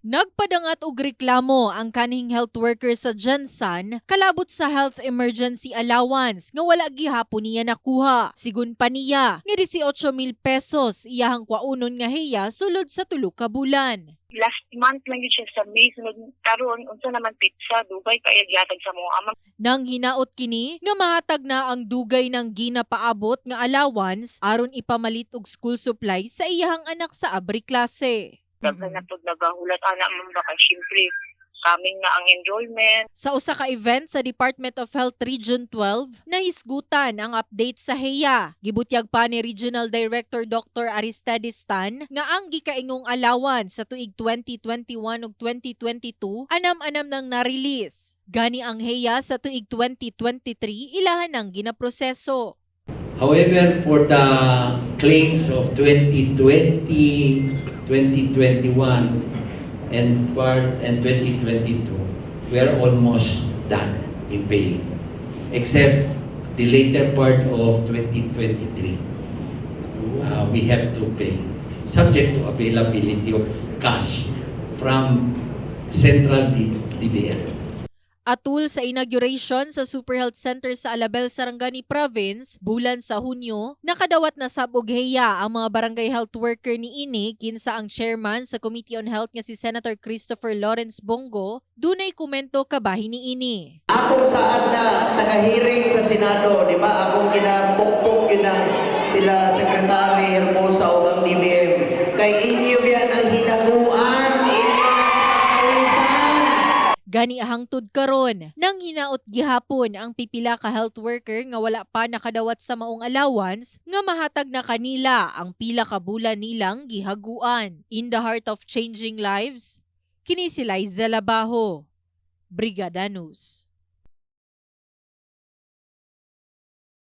Nagpadangat og reklamo ang kanhing health worker sa Jansan kalabot sa health emergency allowance nga wala gihapon niya nakuha. Sigun pa niya, nga 18,000 pesos iyahang kwaunon nga heya sulod sa tulo ka bulan. last month lang yun siya sa May sunod karon unsa naman pizza dugay kaya gihatag sa mga amang Nang hinaot kini nga mahatag na ang dugay ng ginapaabot nga allowance aron ipamalit og school supplies sa iyahang anak sa abri klase. Daghan na pud nagahulat ana man ba kay syempre coming na ang enrollment Sa usa ka event sa Department of Health Region 12, nahisgutan ang update sa HEA. Gibutyag pa ni Regional Director Dr. Aristides Tan nga ang gikaingong allowance sa tuig 2021 ug 2022 anam-anam nang na-release. Gani ang HEA sa tuig 2023 ilahan ng ginaproseso. However, for the claims of 2020, 2021, and part and 2022, we are almost done in paying, except the later part of 2023. Uh, we have to pay, subject to availability of cash from Central DBL. Atul sa inauguration sa Super Health Center sa Alabel, Sarangani Province, bulan sa Hunyo, nakadawat na sa Bugheya ang mga barangay health worker ni ini kinsa ang chairman sa Committee on Health nga si Senator Christopher Lawrence Bongo, dunay komento kabahin ni ini. Ako saad na taga-hearing sa Senado, di ba? Akong ginapukpok yun ang sila Secretary Hermosa o ang DBM. Kay inyo yan ang pagkawisan. Gani ahangtod karon nang hinaot gihapon ang pipila ka health worker nga wala pa nakadawat sa maong allowance nga mahatag na kanila ang pila ka bulan nilang gihaguan. In the heart of changing lives, kini si Liza Labajo, Brigada News.